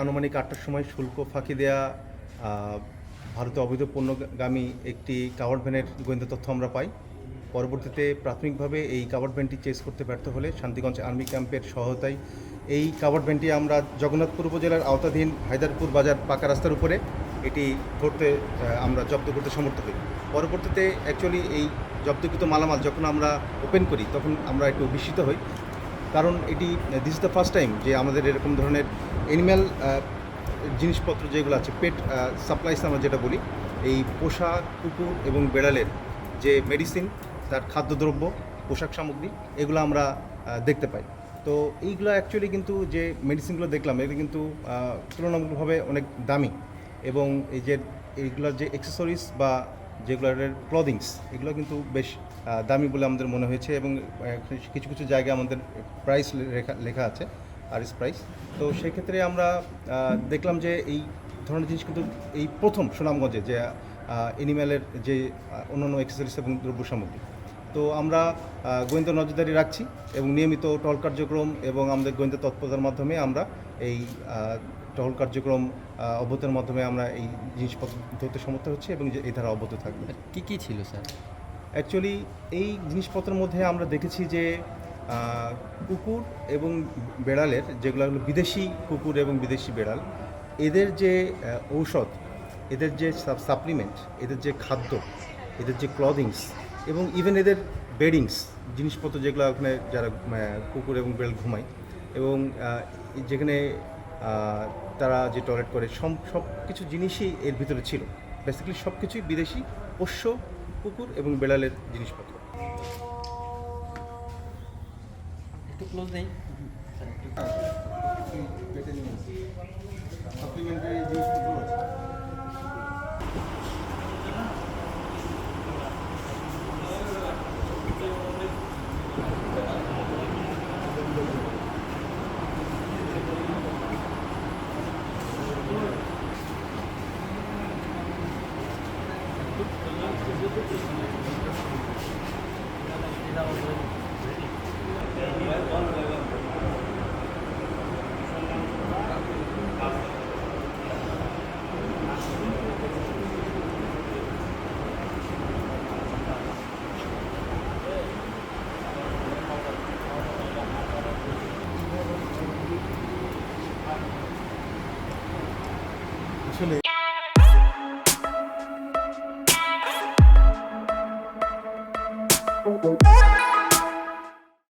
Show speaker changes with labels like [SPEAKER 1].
[SPEAKER 1] আনুমানিক আটটার সময় শুল্ক ফাঁকি দেয়া ভারতে অবৈধ পণ্যগামী একটি কাভার্ড ভ্যানের গোয়েন্দা তথ্য আমরা পাই। পরবর্তীতে প্রাথমিকভাবে এই কাভার্ড ভ্যানটি চেস করতে ব্যর্থ হলে শান্তিগঞ্জ আর্মি ক্যাম্পের সহায়তায় এই কাভার্ড ভ্যানটি আমরা জগন্নাথপুর উপজেলার আওতাধীন হায়দারপুর বাজার পাকা রাস্তার উপরে এটি ধরতে আমরা জব্দ করতে সমর্থ হই। পরবর্তীতে অ্যাকচুয়ালি এই জব্দকৃত মালামাল যখন আমরা ওপেন করি, তখন আমরা একটু বিস্মিত হই। কারণ এটি দিস দ্য ফার্স্ট টাইম যে আমাদের এরকম ধরনের এনিম্যাল জিনিসপত্র যেগুলো আছে পেট সাপ্লাইস আমরা যেটা বলি, এই পোষা কুকুর এবং বেড়ালের যে মেডিসিন তার খাদ্যদ্রব্য, পোশাক সামগ্রী, এগুলো আমরা দেখতে পাই। তো এইগুলো অ্যাকচুয়ালি কিন্তু যে মেডিসিনগুলো দেখলাম, এগুলো কিন্তু তুলনামূলকভাবে অনেক দামি। এবং এই যে, এইগুলোর যে অ্যাক্সেসরিজ বা যেগুলোর ক্লদিংস এগুলো কিন্তু বেশ দামি বলে আমাদের মনে হয়েছে এবং কিছু কিছু জায়গায় আমাদের প্রাইস লেখা লেখা আছে আর এস প্রাইস তো সেক্ষেত্রে আমরা দেখলাম যে এই ধরনের জিনিস কিন্তু এই প্রথম সুনামগঞ্জে যে এনিম্যালের যে অন্যান্য এক্সেসরিজ এবং দ্রব্য সামগ্রী তো আমরা গোয়েন্দা নজরদারি রাখছি এবং নিয়মিত টহল কার্যক্রম এবং আমাদের গোয়েন্দা তৎপরতার মাধ্যমে আমরা এই টহল কার্যক্রম আহ, অব্যাহতের মাধ্যমে আমরা এই জিনিসপত্র ধরতে সমর্থ হচ্ছি এবং এই ধারা অব্যাহত থাকবে।
[SPEAKER 2] কি কি ছিল স্যার?
[SPEAKER 1] অ্যাকচুয়ালি এই জিনিসপত্রের মধ্যে আমরা দেখেছি যে কুকুর এবং বেড়ালের যেগুলো হলো বিদেশি কুকুর এবং বিদেশি বেড়াল এদের যে ঔষধ এদের যে সাপ্লিমেন্ট এদের যে খাদ্য এদের যে ক্লদিংস এবং ইভেন এদের বেডিংস জিনিসপত্র যেগুলো ওখানে যারা কুকুর এবং বেড়াল ঘুমায় এবং যেখানে তারা যে টয়লেট করে সব সব কিছু জিনিসই এর ভিতরে ছিল। বেসিক্যালি সব কিছুই বিদেশি পোষ্য কুকুর এবং বেড়ালের জিনিসপত্র।
[SPEAKER 2] একটু ক্লোজ নেই
[SPEAKER 1] Thank you. oh you.